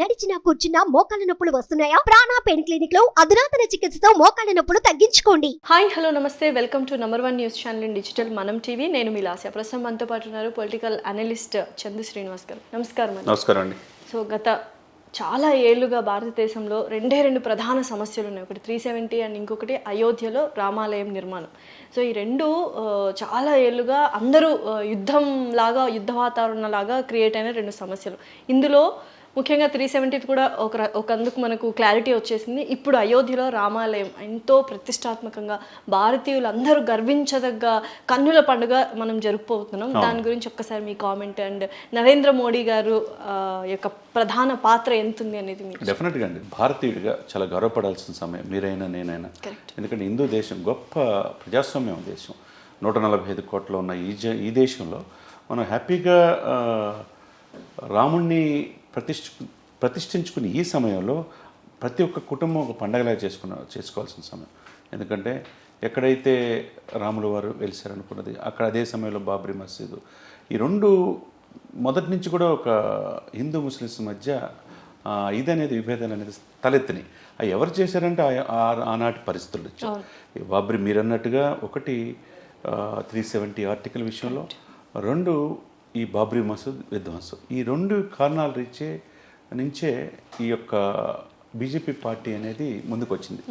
నడిచినా కూర్చున్నా మోకాళ్ళ నొప్పులు వస్తున్నాయా? ప్రాణా పెయిన్ క్లినిక్లో అధునాతన చికిత్సతో మోకాళ్ళ నొప్పులు తగ్గించుకోండి. హాయ్ హలో నమస్తే. Welcome to number one news channel in digital Manam TV. నేను మీ లాస్య ప్రస్తుతం. మనతో పాటు ఉన్నారు పొలిటికల్ అనలిస్ట్ చందు శ్రీనివాస్ గారు నమస్కారం నమస్కారం అండి. సో గత చాలా ఏళ్ళుగా భారతదేశంలో రెండే రెండు ప్రధాన సమస్యలు ఉన్నాయి. ఒకటి త్రీ సెవెంటీ అండ్ ఇంకొకటి అయోధ్యలో రామాలయం నిర్మాణం. సో ఈ రెండు చాలా ఏళ్ళుగా అందరూ యుద్ధం లాగా యుద్ధ వాతావరణం లాగా క్రియేట్ అయిన రెండు సమస్యలు. ఇందులో ముఖ్యంగా త్రీ సెవెంటీ కూడా ఒక ర- ఒక అందుకు మనకు క్లారిటీ వచ్చేసింది. ఇప్పుడు అయోధ్యలో రామాలయం ఎంతో ప్రతిష్టాత్మకంగా భారతీయులు అందరూ గర్వించదగ్గ కన్నుల పండుగ మనం జరుపుకోతున్నాం దాని గురించి ఒక్కసారి మీ కామెంట్ అండ్ నరేంద్ర మోడీ గారు యొక్క ప్రధాన పాత్ర ఎంత ఉంది అనేది డెఫినెట్గా అండి. భారతీయుడిగా చాలా గర్వపడాల్సిన సమయం మీరైనా నేనైనా. ఎందుకంటే హిందూ దేశం గొప్ప ప్రజాస్వామ్యం దేశం. నూట నలభై ఐదు కోట్ల ఉన్న ఈ జ ఈ దేశంలో మనం హ్యాపీగా రాముణ్ణి ప్రతిష్ఠ ప్రతిష్ఠించుకుని ఈ సమయంలో ప్రతి ఒక్క కుటుంబం ఒక పండగలా చేసుకున్న చేసుకోవాల్సిన సమయం. ఎందుకంటే ఎక్కడైతే రాముల వారు వెలిసారనుకున్నది అక్కడ అదే సమయంలో బాబ్రీ మసీదు. ఈ రెండు మొదటి నుంచి కూడా ఒక హిందూ ముస్లిమ్స్ మధ్య ఇది అనేది విభేదాలు అనేది తలెత్తినాయి. అవి ఎవరు చేశారంటే ఆనాటి పరిస్థితులు వచ్చాయి. బాబ్రీ మీరు అన్నట్టుగా ఒకటి త్రీ సెవెంటీ ఆర్టికల్ విషయంలో రెండు ఈ బాబ్రీ మసూద్ విధ్వంసం ఈ రెండు కారణాలు రీచే నుంచే ఈ యొక్క బీజేపీ పార్టీ అనేది ముందుకు వచ్చింది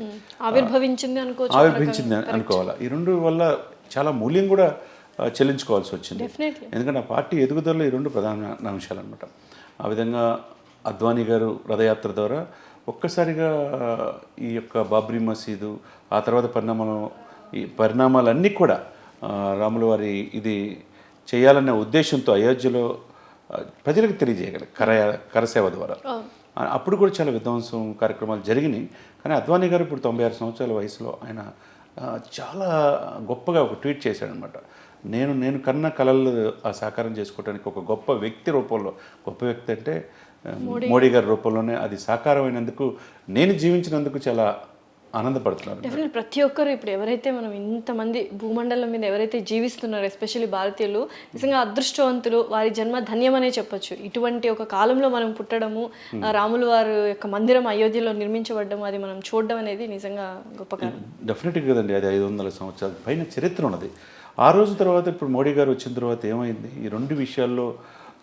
ఆవిర్భవించింది అనుకోవచ్చు ఆవిర్భించింది అనుకోవాలి. ఈ రెండు వల్ల చాలా మూల్యం కూడా చెల్లించుకోవాల్సి వచ్చింది. ఎందుకంటే ఆ పార్టీ ఎదుగుదలలో ఈ రెండు ప్రధాన అంశాలు అనమాట ఆ విధంగా అద్వానీ గారు రథయాత్ర ద్వారా ఒక్కసారిగా ఈ యొక్క బాబ్రీ మసీదు ఆ తర్వాత పరిణామాలు ఈ పరిణామాలన్నీ కూడా రాముల వారి ఇది చేయాలనే ఉద్దేశంతో అయోధ్యలో ప్రజలకు తెలియజేయగలరు కర కరసేవ ద్వారా. అప్పుడు కూడా చాలా విధ్వంసం కార్యక్రమాలు జరిగినాయి. కానీ అద్వానీ గారు ఇప్పుడు తొంభై ఆరు సంవత్సరాల వయసులో ఆయన చాలా గొప్పగా ఒక ట్వీట్ చేశాడనమాట నేను నేను కన్న కళలు ఆ సాకారం చేసుకోవడానికి ఒక గొప్ప వ్యక్తి రూపంలో గొప్ప వ్యక్తి అంటే మోడీ గారి రూపంలోనే అది సాకారమైనందుకు నేను జీవించినందుకు చాలా ఆనందపడుతున్నాను డెఫినెట్ ప్రతి ఒక్కరు ఇప్పుడు ఎవరైతే మనం ఇంతమంది భూమండలం మీద ఎవరైతే జీవిస్తున్నారో ఎస్పెషల్లీ భారతీయులు నిజంగా అదృష్టవంతులు వారి జన్మ ధన్యమనే చెప్పొచ్చు. ఇటువంటి ఒక కాలంలో మనం పుట్టడము ఆ రాములు వారి యొక్క మందిరం అయోధ్యలో నిర్మించబడడం అది మనం చూడడం అనేది నిజంగా గొప్ప కారణం డెఫినెట్గా కదండి అది ఐదు వందల సంవత్సరాల. పైన చరిత్ర ఉన్నది. ఆ రోజు తర్వాత ఇప్పుడు మోడీ గారు వచ్చిన తర్వాత ఏమైంది? ఈ రెండు విషయాల్లో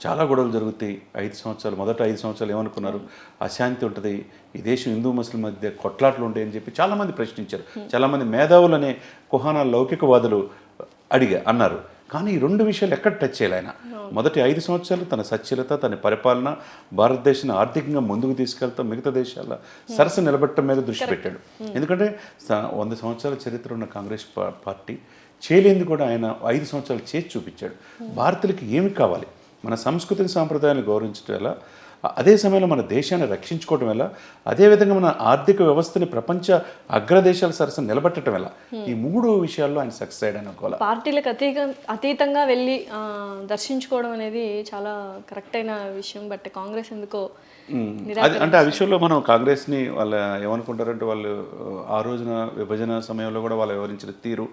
చాలా గొడవలు జరుగుతాయి. ఐదు సంవత్సరాలు మొదట ఐదు సంవత్సరాలు ఏమనుకున్నారు? అశాంతి ఉంటుంది. ఈ దేశం హిందూ ముస్లిం మధ్య కొట్లాట్లు ఉంటాయి అని చెప్పి చాలామంది ప్రశ్నించారు. చాలామంది మేధావులు అనే కుహాన లౌకికవాదులు అడిగా అన్నారు. కానీ ఈ రెండు విషయాలు ఎక్కడ టచ్ చేయాలి ఆయన? మొదటి ఐదు సంవత్సరాలు తన సచ్ఛీలత తన పరిపాలన భారతదేశాన్ని ఆర్థికంగా ముందుకు తీసుకెళ్తాం మిగతా దేశాల సరస నిలబెట్టడం మీద దృష్టి పెట్టాడు. ఎందుకంటే వంద సంవత్సరాల చరిత్ర ఉన్న కాంగ్రెస్ పార్టీ చేయలేంది కూడా ఆయన ఐదు సంవత్సరాలు చేసి చూపించాడు. భారతీయులకి ఏమి కావాలి? మన సంస్కృతిని సాంప్రదాయాలను గౌరవించడం ఎలా? అదే సమయంలో మన దేశాన్ని రక్షించుకోవడం ఎలా? అదేవిధంగా మన ఆర్థిక వ్యవస్థని ప్రపంచ అగ్రదేశాల సరసన నిలబెట్టడం ఎలా? ఈ మూడు విషయాల్లో ఆయన సక్సెస్ అయ్యాడు అనుకోవాలి? పార్టీలకు అతీత అతీతంగా వెళ్ళి దర్శించుకోవడం అనేది చాలా కరెక్ట్ అయిన విషయం. బట్ కాంగ్రెస్ ఎందుకో అది అంటే ఆ విషయంలో మనం కాంగ్రెస్ని వాళ్ళ ఏమనుకుంటారంటే వాళ్ళు ఆ రోజున విభజన సమయంలో కూడా వాళ్ళు వివరించిన తీరు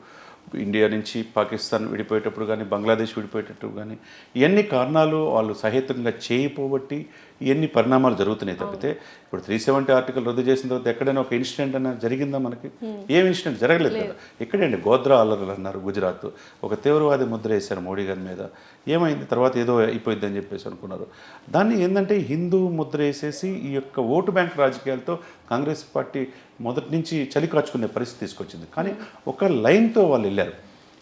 ఇండియా నుంచి పాకిస్తాన్ విడిపోయేటప్పుడు కానీ బంగ్లాదేశ్ విడిపోయేటప్పుడు కానీ ఇవన్నీ కారణాలు వాళ్ళు సహేతుకంగా చేయపోబట్టి ఇవన్నీ పరిణామాలు జరుగుతున్నాయి తప్పితే ఇప్పుడు త్రీ సెవెంటీ ఆర్టికల్ రద్దు చేసిన తర్వాత ఎక్కడైనా ఒక ఇన్సిడెంట్ అన్న జరిగిందా మనకి? ఏం ఇన్సిడెంట్ జరగలేదు కదా. ఇక్కడండి గోద్రా అల్లర్లు అన్నారు గుజరాత్. ఒక తీవ్రవాది ముద్ర వేశారు మోడీ గారి మీద. ఏమైంది? తర్వాత ఏదో అయిపోయింది అని చెప్పేసి అనుకున్నారు. దాన్ని ఏంటంటే హిందూ ముద్ర వేసేసి ఈ యొక్క ఓటు బ్యాంక్ రాజకీయాలతో కాంగ్రెస్ పార్టీ మొదటి నుంచి చలి కాచుకునే పరిస్థితి తీసుకొచ్చింది. కానీ ఒక లైన్తో వాళ్ళు వెళ్ళారు.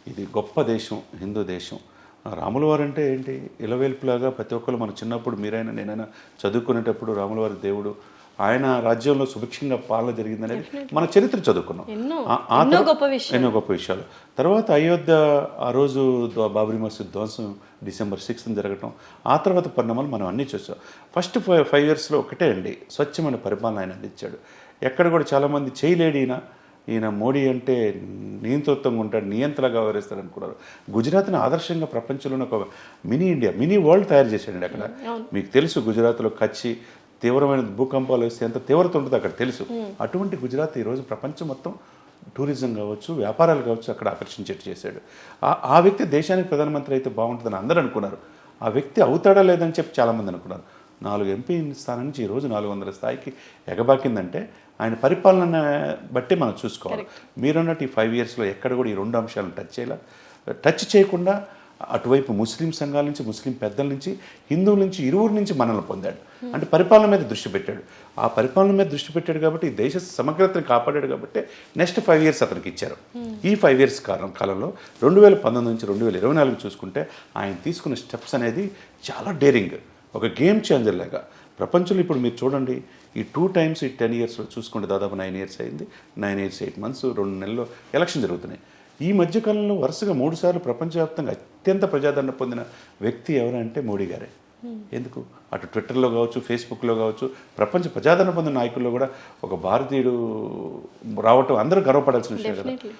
ఇది గొప్ప దేశం హిందూ దేశం. రాములవారు అంటే ఏంటి? ఇలవేల్పులాగా ప్రతి ఒక్కరు మన చిన్నప్పుడు మీరైనా నేనైనా చదువుకునేటప్పుడు రాములవారి దేవుడు ఆయన రాజ్యంలో సుభిక్షంగా పాలన జరిగిందనేది మన చరిత్ర చదువుకున్నాం. ఎన్నో గొప్ప విషయాలు. ఎన్నో గొప్ప విషయాలు. తర్వాత అయోధ్య ఆ రోజు బాబ్రీ మసీద్ ధ్వంసం డిసెంబర్ సిక్స్త్ జరగటం ఆ తర్వాత పరిణామాలు మనం అన్నీ చూసాం. ఫస్ట్ ఫైవ్ ఫైవ్ ఇయర్స్లో ఒకటే అండి స్వచ్ఛమైన పరిపాలన ఆయన అందించాడు. ఎక్కడ కూడా చాలామంది చేయలేడు ఈయన. ఈయన మోడీ అంటే నియంతృత్వంగా ఉంటాడు నియంత్రణగా వ్యవహరిస్తాడు అనుకున్నారు. గుజరాత్ని ఆదర్శంగా ప్రపంచంలోనే ఒక మినీ ఇండియా మినీ వరల్డ్ తయారు చేశాడండి అక్కడ. మీకు తెలుసు గుజరాత్లో కచ్చి తీవ్రమైన భూకంపాలు వస్తే ఎంత తీవ్రత ఉంటుందో అక్కడ తెలుసు. అటువంటి గుజరాత్ ఈరోజు ప్రపంచం మొత్తం టూరిజం కావచ్చు వ్యాపారాలు కావచ్చు అక్కడ ఆకర్షించేట్టు చేశాడు. ఆ- ఆ వ్యక్తి దేశానికి ప్రధానమంత్రి అయితే బాగుంటుందని అందరూ అనుకున్నారు. ఆ వ్యక్తి అవుతాడా లేదని చెప్పి చాలామంది అనుకున్నారు. నాలుగు ఎంపీ స్థానం నుంచి ఈ రోజు నాలుగు వందల స్థాయికి ఎగబాకిందంటే ఆయన పరిపాలన బట్టి మనం చూసుకోవాలి. మీరున్నట్టు ఈ ఫైవ్ ఇయర్స్లో ఎక్కడ కూడా ఈ రెండు అంశాలను టచ్ చేయాల. టచ్ చేయకుండా అటువైపు ముస్లిం సంఘాల నుంచి ముస్లిం పెద్దల నుంచి హిందువుల నుంచి ఇరువురు నుంచి మనల్ని పొందాడు. అంటే పరిపాలన మీద దృష్టి పెట్టాడు. ఆ పరిపాలన మీద దృష్టి పెట్టాడు కాబట్టి ఈ దేశ సమగ్రతను కాపాడాడు కాబట్టి నెక్స్ట్ ఫైవ్ ఇయర్స్ అతనికి ఇచ్చారు. ఈ ఫైవ్ ఇయర్స్ కాలం కాలంలో రెండు వేల పంతొమ్మిది నుంచి రెండు వేల ఇరవై నాలుగు చూసుకుంటే ఆయన తీసుకున్న స్టెప్స్ అనేది చాలా డేరింగ్. ఒక గేమ్ చేంజర్ లాగా. ప్రపంచంలో ఇప్పుడు మీరు చూడండి ఈ టూ టైమ్స్ ఈ టెన్ ఇయర్స్లో చూసుకుంటే దాదాపు నైన్ ఇయర్స్ అయింది. నైన్ ఇయర్స్ ఎయిట్ మంత్స్ రెండు నెలల్లో ఎలక్షన్ జరుగుతున్నాయి. ఈ మధ్యకాలంలో వరుసగా మూడు సార్లు ప్రపంచవ్యాప్తంగా అత్యంత ప్రజాదరణ పొందిన వ్యక్తి ఎవరంటే మోడీ గారే. ఎందుకు? అటు ట్విట్టర్లో కావచ్చు ఫేస్బుక్లో కావచ్చు ప్రపంచ ప్రజాదరణ పొందిన నాయకుల్లో కూడా ఒక భారతీయుడు రావటం అందరూ గర్వపడాల్సిన విషయం కదా.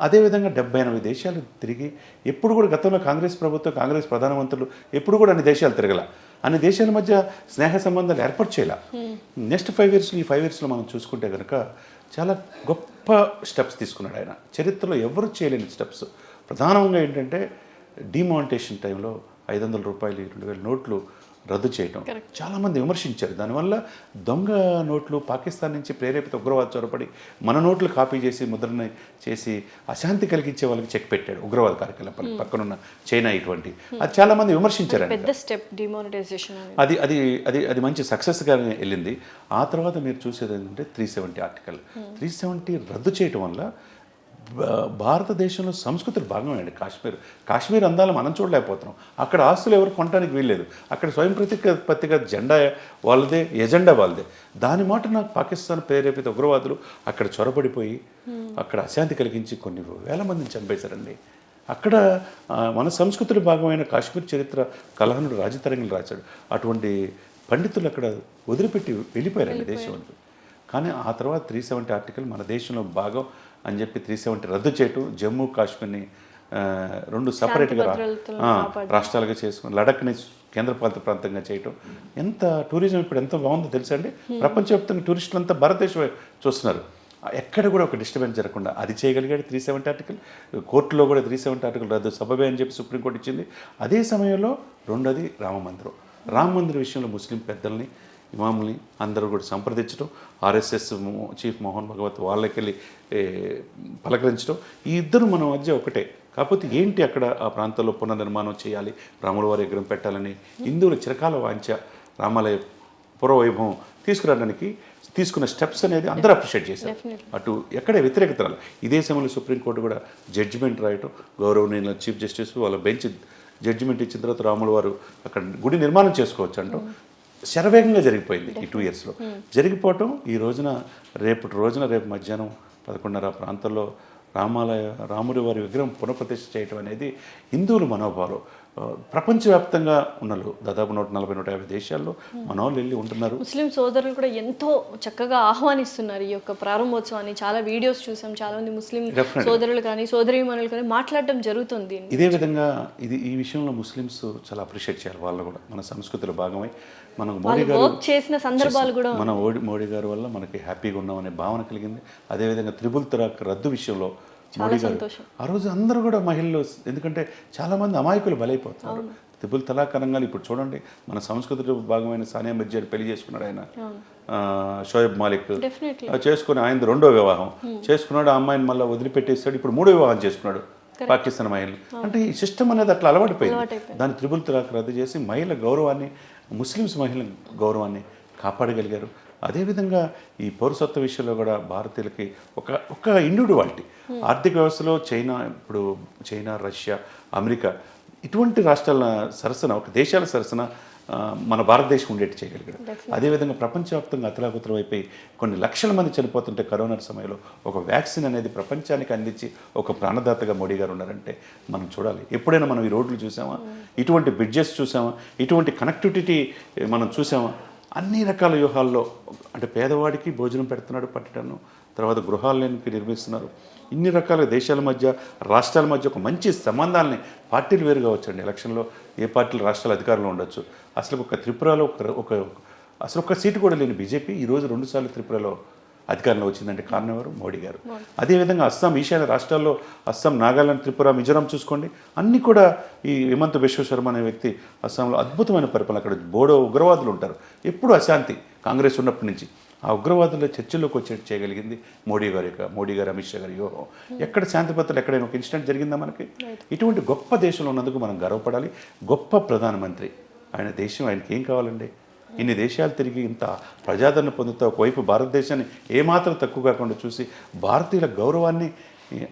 అదేవిధంగా డెబ్బై ఎనభై దేశాలు తిరిగి ఎప్పుడు కూడా గతంలో కాంగ్రెస్ ప్రభుత్వం కాంగ్రెస్ ప్రధానమంత్రులు ఎప్పుడు కూడా అన్ని దేశాలు తిరగల. అన్ని దేశాల మధ్య స్నేహ సంబంధాలు ఏర్పాటు చేయాల. నెక్స్ట్ ఫైవ్ ఇయర్స్లో ఈ ఫైవ్ ఇయర్స్లో మనం చూసుకుంటే కనుక చాలా గొప్ప స్టెప్స్ తీసుకున్నాడు ఆయన. చరిత్రలో ఎవరు చేయలేని స్టెప్స్. ప్రధానంగా ఏంటంటే డిమానిటేషన్ టైంలో ఐదు వందల రూపాయలు రెండు వేల నోట్లు రద్దు చేయటం. చాలామంది విమర్శించారు. దానివల్ల దొంగ నోట్లు పాకిస్తాన్ నుంచి ప్రేరేపిత ఉగ్రవాద చొరపడి మన నోట్లు కాపీ చేసి ముద్రణ చేసి అశాంతి కలిగించే వాళ్ళకి చెక్ పెట్టాడు ఉగ్రవాద కార్యకలాపాలు పక్కనున్న చైనా ఇటువంటి. అది చాలామంది విమర్శించారు అనేది. అది అది అది అది మంచి సక్సెస్గా వెళ్ళింది. ఆ తర్వాత మీరు చూసేది ఏంటంటే three seventy article three seventy రద్దు చేయటం వల్ల భారతదేశంలో సంస్కృతులు భాగమైంది కాశ్మీర్. కాశ్మీర్ అందాలు మనం చూడలేకపోతున్నాం. అక్కడ ఆస్తులు ఎవరు కొనడానికి వీల్లేదు. అక్కడ స్వయం ప్రతిపత్తిగా జెండా వాళ్ళదే ఎజెండా వాళ్ళదే. దాని మాట నాకు పాకిస్తాన్ ప్రేరేపిత ఉగ్రవాదులు అక్కడ చొరబడిపోయి అక్కడ అశాంతి కలిగించి కొన్ని వేల మందిని చంపేశారండి. అక్కడ మన సంస్కృతిలో భాగమైన కాశ్మీర్ చరిత్ర కలహనుడు రాజతరంగిలు రాశాడు. అటువంటి పండితులు అక్కడ వదిలిపెట్టి వెళ్ళిపోయారండి దేశం కానీ ఆ తర్వాత త్రీ సెవెంటీ ఆర్టికల్ మన దేశంలో భాగం. అని చెప్పి త్రీ సెవెంటీ రద్దు చేయటం జమ్మూ కాశ్మీర్ని రెండు సపరేట్గా. రాష్ట్రాలుగా చేసుకుని లడఖ్ని కేంద్రపాలిత ప్రాంతంగా చేయటం. ఎంత టూరిజం ఇప్పుడు ఎంత బాగుందో తెలుసా అండి? ప్రపంచవ్యాప్తంగా టూరిస్టులు అంతా భారతదేశం చూస్తున్నారు. ఎక్కడ కూడా ఒక డిస్టర్బెన్స్ జరగకుండా అది చేయగలిగాడు త్రీ సెవెంటీ ఆర్టికల్ కోర్టులో కూడా త్రీ సెవెంటీ ఆర్టికల్ రద్దు సబబే అని చెప్పి సుప్రీంకోర్టు ఇచ్చింది. అదే సమయంలో రెండోది రామ మందిరం. రామ మందిర విషయంలో ముస్లిం పెద్దల్ని ఇమాముల్ని అందరూ కూడా సంప్రదించడం ఆర్ఎస్ఎస్ చీఫ్ మోహన్ భగవత్ వాళ్ళకెళ్ళి పలకరించడం ఈ ఇద్దరు మన మధ్య ఒకటే. కాకపోతే ఏంటి అక్కడ ఆ ప్రాంతంలో పునర్నిర్మాణం చేయాలి రాముల వారి విగ్రహం పెట్టాలని హిందువుల చిరకాల వాంఛ రామాలయ పురవైభవం తీసుకురావడానికి తీసుకున్న స్టెప్స్ అనేది అందరూ అప్రిషియేట్ చేశారు. అటు ఎక్కడే వ్యతిరేకత రాలేదు ఇదే సమయంలో సుప్రీంకోర్టు కూడా జడ్జిమెంట్ రాయటం గౌరవనీయుల చీఫ్ జస్టిస్ వాళ్ళ బెంచ్ జడ్జిమెంట్ ఇచ్చిన తర్వాత రాముల వారు అక్కడ గుడి నిర్మాణం చేసుకోవచ్చు అంటూ. శరవేగంగా జరిగిపోయింది ఈ టూ ఇయర్స్లో జరిగిపోవటం ఈ రోజున రేపటి రోజున రేపు మధ్యాహ్నం పదకొండున్నర ప్రాంతంలో రామాలయ రాముడి వారి విగ్రహం పునఃప్రతిష్ఠ చేయటం అనేది హిందువుల మనోభావాలు ఆ, ప్రపంచవ్యాప్తంగా ఉన్నలు. దాదాపు నూట నలభై నూట యాభై దేశాల్లో మన వాళ్ళు వెళ్ళి ఉంటున్నారు. ముస్లిం సోదరులు కూడా ఎంతో చక్కగా ఆహ్వానిస్తున్నారు ఈ యొక్క ప్రారంభోత్సవాన్ని. చాలా వీడియోస్ చూసాం చాలా మంది ముస్లిం. సోదరులు కానీ సోదరీమణులు కానీ మాట్లాడడం జరుగుతుంది ఇదే విధంగా ఇది ఈ విషయంలో ముస్లిమ్స్ చాలా అప్రిషియేట్ చేయాలి వాళ్ళు కూడా మన సంస్కృతిలో భాగమై. మనం మోడీ గారు చేసిన సందర్భాలు కూడా మన మోడీ గారి వల్ల మనకి హ్యాపీగా ఉన్నామనే భావన కలిగింది. అదేవిధంగా త్రిబుల్ తలాక్ రద్దు విషయంలో మోడీ సంతోషం. ఆ రోజు అందరూ కూడా మహిళలు ఎందుకంటే చాలా మంది అమాయకులు బలైపోతున్నారు. త్రిబుల్ తలాక్ అనగానే ఇప్పుడు చూడండి మన సంస్కృతిలో భాగమైన సానియా మిర్జాని పెళ్ళి చేసుకున్నాడు ఆయన. షోయబ్ మాలిక్. చేసుకుని ఆయన రెండో వివాహం. చేసుకున్నాడు ఆ అమ్మాయిని మళ్ళీ వదిలిపెట్టేస్తాడు ఇప్పుడు మూడో వివాహం చేసుకున్నాడు పాకిస్తాన్ మహిళలు. అంటే ఈ సిస్టమ్ అనేది అట్లా అలవాటుపోయింది. దాన్ని త్రిబుల్ తలాక్ రద్దు చేసి మహిళ గౌరవాన్ని ముస్లిమ్స్ మహిళల గౌరవాన్ని కాపాడగలిగారు. అదేవిధంగా ఈ పౌరసత్వ విషయంలో కూడా భారతీయులకి ఒక ఒక ఇండివిడువాలిటీ ఆర్థిక వ్యవస్థలో చైనా ఇప్పుడు చైనా రష్యా అమెరికా ఇటువంటి రాష్ట్రాల సరసన ఒక దేశాల సరసన మన భారతదేశం ఉండేట్టు చేయగలిగాడు. అదేవిధంగా ప్రపంచవ్యాప్తంగా అతలాకుతలం అయిపోయి కొన్ని లక్షల మంది చనిపోతుంటే కరోనా సమయంలో ఒక వ్యాక్సిన్ అనేది ప్రపంచానికి అందించి ఒక ప్రాణదాతగా మోడీ గారు ఉన్నారంటే మనం చూడాలి. ఎప్పుడైనా మనం ఈ రోడ్లు చూసామా? ఇటువంటి బ్రిడ్జెస్ చూసామా? ఇటువంటి కనెక్టివిటీ మనం చూసామా? అన్ని రకాల వ్యూహాల్లో అంటే పేదవాడికి భోజనం పెడుతున్నాడు పట్టడను తర్వాత గృహాలకి నిర్మిస్తున్నారు? ఇన్ని రకాల దేశాల మధ్య రాష్ట్రాల మధ్య ఒక మంచి సంబంధాలని పార్టీలు వేరు కావచ్చండి. ఎలక్షన్లో ఏ పార్టీలు రాష్ట్రాల అధికారంలో ఉండొచ్చు. అసలు ఒక త్రిపురలో ఒక ఒక అసలు ఒక్క సీటు కూడా లేని బీజేపీ ఈరోజు రెండుసార్లు త్రిపురలో అధికారంలో వచ్చిందంటే కారణం ఎవరు? మోడీ గారు. అదేవిధంగా అస్సాం ఈశాన్య రాష్ట్రాల్లో అస్సాం నాగాలాండ్ త్రిపుర మిజోరాం చూసుకోండి. అన్నీ కూడా ఈ హిమంత విశ్వశర్మ అనే వ్యక్తి అస్సాంలో అద్భుతమైన పరిపాలన. అక్కడ బోడో ఉగ్రవాదులు ఉంటారు. ఎప్పుడు అశాంతి కాంగ్రెస్ ఉన్నప్పటి నుంచి. ఆ ఉగ్రవాదుల చర్చల్లోకి వచ్చేట్టు చేయగలిగింది మోడీ గారి యొక్క మోడీ గారు అమిత్ షా గారి. యోహం ఎక్కడ శాంతి భద్రతలు ఎక్కడైనా ఒక ఇన్సిడెంట్ జరిగిందా మనకి? ఇటువంటి గొప్ప దేశంలో ఉన్నందుకు మనం గర్వపడాలి. గొప్ప ప్రధానమంత్రి. ఆయన దేశం ఆయనకి ఏం కావాలండి? ఇన్ని దేశాలు తిరిగి ఇంత ప్రజాదరణ పొందుతూ ఒకవైపు భారతదేశాన్ని ఏమాత్రం తక్కువ కాకుండా చూసి భారతీయుల గౌరవాన్ని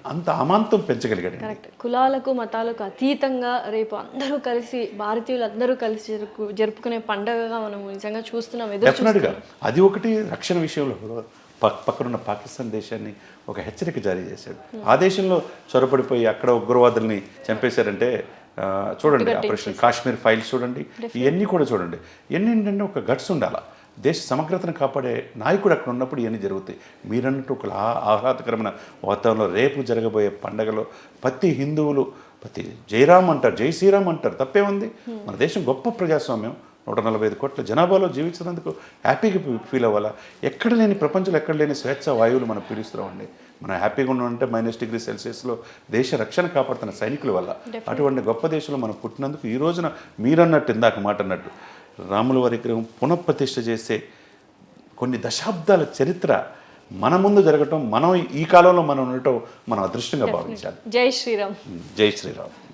అంత అమాంతం పెంచగలిగాడు కరెక్ట్ కులాలకు మతాలకు అతీతంగా రేపు అందరూ కలిసి భారతీయులు అందరూ కలిసి జరుపు జరుపుకునే పండగగా మనం నిజంగా చూస్తున్నాం డెఫినెట్గా అది ఒకటి రక్షణ విషయంలో పక్కనున్న పాకిస్తాన్ దేశాన్ని ఒక హెచ్చరిక జారీ చేశాడు. ఆ దేశంలో చొరపడిపోయి అక్కడ ఉగ్రవాదుల్ని చంపేశారంటే చూడండి ఆపరేషన్ కాశ్మీర్ ఫైల్స్ చూడండి ఇవన్నీ కూడా చూడండి. ఇవన్నీ ఏంటంటే ఒక గట్స్ ఉండాలా. దేశ సమగ్రతను కాపాడే నాయకుడు అక్కడ ఉన్నప్పుడు ఇవన్నీ జరుగుతాయి. మీరన్నట్టు ఒక ఆహ్లాదకరమైన వాతావరణంలో రేపు జరగబోయే పండగలో ప్రతి హిందువులు ప్రతి జయరామ్ అంటారు జై శ్రీరామ్ అంటారు తప్పే ఉంది మన దేశం గొప్ప ప్రజాస్వామ్యం. నూట నలభై ఐదు కోట్ల జనాభాలో జీవించినందుకు హ్యాపీగా ఫీల్ అవ్వాలా? ఎక్కడ లేని ప్రపంచంలో ఎక్కడ లేని స్వేచ్ఛ వాయువులు మనం పీలుస్తున్నామండి మనం హ్యాపీగా ఉన్నామంటే మైనస్ డిగ్రీ సెల్సియస్లో దేశ రక్షణ కాపాడుతున్న సైనికుల వల్ల. అటువంటి గొప్ప దేశంలో మనం పుట్టినందుకు ఈ రోజున మీరన్నట్టు ఇందాక మాట అన్నట్టు రాముల వారి విగ్రహం పునఃప్రతిష్ఠ చేసే కొన్ని దశాబ్దాల చరిత్ర మన ముందు జరగటం మనం ఈ కాలంలో మనం ఉండటం మనం అదృష్టంగా భావించాలి. జై శ్రీరామ్. జై శ్రీరామ్.